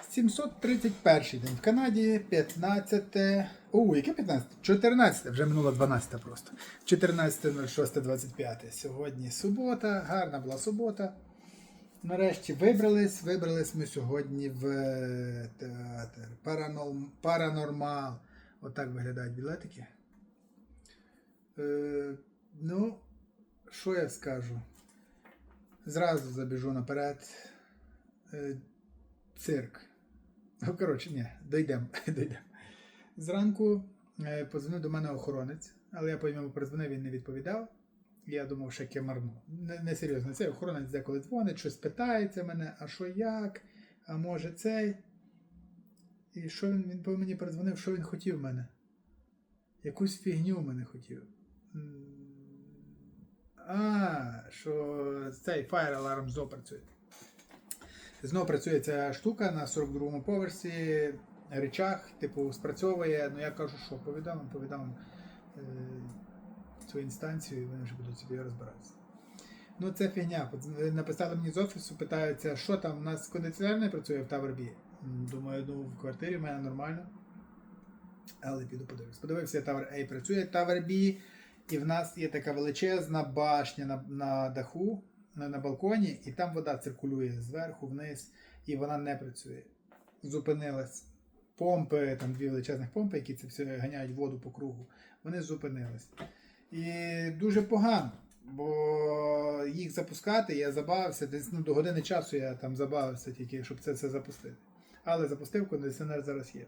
731 день в Канаді, 15. О, яке 15? 14, вже минуло 12 просто. 14.06.25. Сьогодні субота, гарна була субота. Нарешті вибрались. Вибрались ми сьогодні в е, театр Паранормал. Отак виглядають білетики. Е, ну, що я скажу? Зразу забіжу наперед. Цирк. Ну, коротше, ні, дійдемо. дійдемо. Зранку е, подзвонив до мене охоронець, але я по йому перезвонив, він не відповідав. Я думав, що я марну. Не, не цей охоронець деколи дзвонить, щось питається мене, а що як, а може цей. І що він, він по мені перезвонив, що він хотів мене? Якусь фігню в мене хотів. А, що цей Fire Alarm знов працює. Знову працює ця штука на 42-му поверсі, речах, типу, спрацьовує. Ну я кажу, що повідомим, повідомим е, цю інстанцію, і вони вже будуть собі розбиратися. Ну, це фігня. Написали мені з офісу, питаються, що там, у нас кондиціонер не працює в B. Думаю, ну в квартирі в мене нормально. Але піду подивлюсь. Подивився, Tower A працює, Tower B, і в нас є така величезна башня на, на даху, на, балконі, і там вода циркулює зверху вниз, і вона не працює. Зупинилась. Помпи, там дві величезних помпи, які це все ганяють воду по кругу, вони зупинились. І дуже погано, бо їх запускати я забавився, десь ну, до години часу я там забавився тільки, щоб це все запустити. Але запустив, кондиціонер зараз є.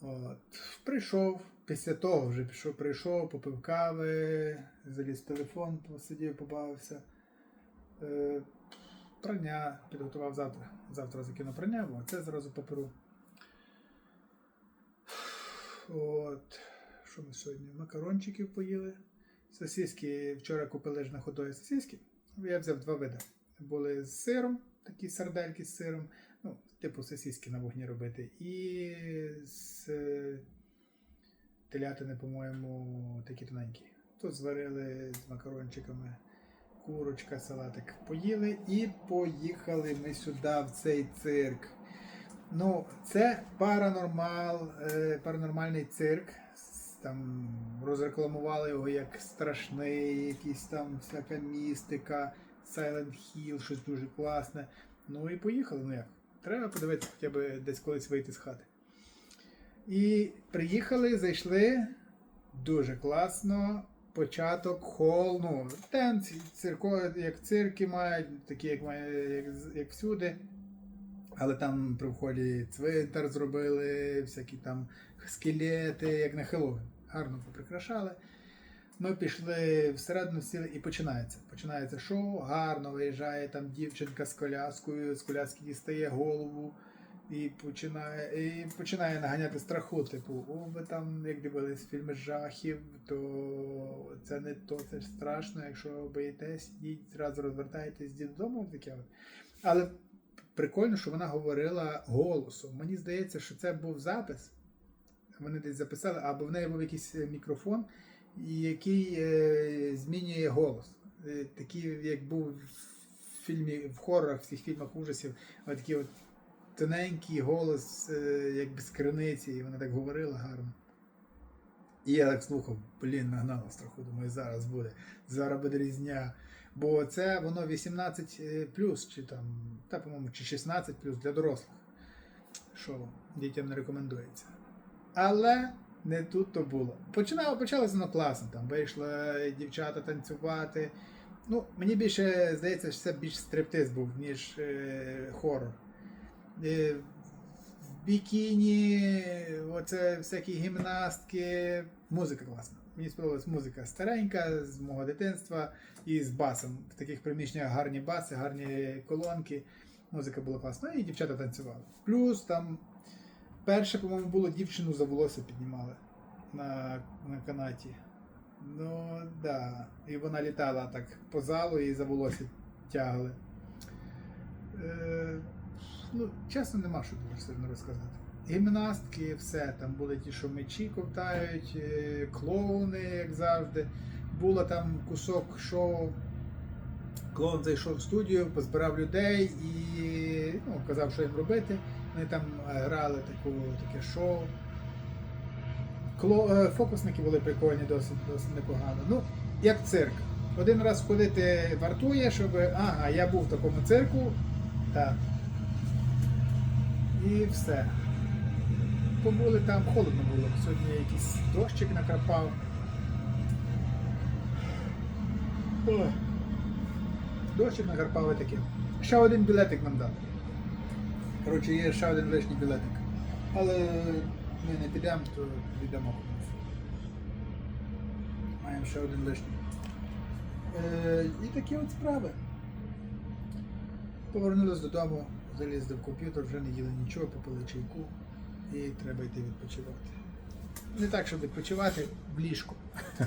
От. Прийшов, після того вже пішов, прийшов, попив кави, заліз в телефон, посидів, побавився. Е, прання підготував завтра. Завтра закину прання, бо це зразу поперу. От. Що ми сьогодні? Макарончиків поїли. Сосиски вчора купили ж на ходої сосиски. Я взяв два види. Були з сиром, такі сардельки з сиром, ну, типу сосиски на вогні робити. І з телятини, по-моєму, такі тоненькі. Тут зварили з макарончиками курочка, салатик поїли і поїхали ми сюди, в цей цирк. Ну, це паранормал, е, паранормальний цирк. Там розрекламували його як страшний, якийсь там всяка містика, Silent Hill, щось дуже класне. Ну і поїхали. Ну як? Треба подивитися, хоча б десь колись вийти з хати. І приїхали, зайшли. Дуже класно. Початок хол, ну, танці, цирко, як цирки мають, такі, як, має, як, як всюди. Але там при вході цвинтар зробили, всякі там скелети, як на Хеллоуін. Гарно поприкрашали. Ми пішли всередину сіли і починається. Починається шоу, гарно виїжджає там дівчинка з коляскою, з коляски дістає голову і починає, і починає наганяти страху. Типу, о, ви там, як дивились фільми жахів, то це не то, це ж страшно. Якщо боїтесь, йдіть, зразу розвертайтесь, йдіть додому. Таке. Але прикольно, що вона говорила голосом. Мені здається, що це був запис. Вони десь записали, або в неї був якийсь е, мікрофон, який е, змінює голос. Е, такий, як був в фільмі, в хорорах, всіх фільмах ужасів, от такий от тоненький голос, е, як без криниці, і вона так говорила гарно. І я так слухав, блін, нагнала страху, думаю, зараз буде, зараз буде різня. Бо це воно 18 плюс, чи там, та, по-моєму, чи 16 плюс для дорослих, що дітям не рекомендується. Але не тут то було. Починало, почалося воно класно. Там вийшли дівчата танцювати. Ну, мені більше здається, що це більш стриптиз був, ніж е, хорор. Е, в бікіні, оце всякі гімнастки. Музика класна. Мені сподобалась музика старенька з мого дитинства і з басом. В таких приміщеннях гарні баси, гарні колонки. Музика була класна, і дівчата танцювали. Плюс там перше, по-моєму, було дівчину за волосся піднімали на, на канаті. Ну, да. І вона літала так по залу і за волосся тягли. Е, ну, чесно, нема що дуже сильно розказати. Гімнастки, все, там були ті, що мечі ковтають, е, клоуни, як завжди. Було там кусок шоу. Клоун зайшов в студію, позбирав людей і ну, показав, що їм робити. Вони там е, грали таку, таке шоу. Кло, е, фокусники були прикольні, досить, досить непогано. Ну, як цирк. Один раз ходити вартує, щоб. Ага, я був в такому цирку. Так. І все. Побули там, холодно було. Сьогодні якийсь дощик накрапав. Ой. Дощик накрапав і таке. Ще один білетик нам дали. Коротше, є ще один лишній білетик. Але ми не підемо, то комусь. Маємо ще один лишній. Е, і такі от справи. Повернулись додому, залізли в комп'ютер, вже не їли нічого, попили чайку і треба йти відпочивати. Не так, щоб відпочивати в ліжку.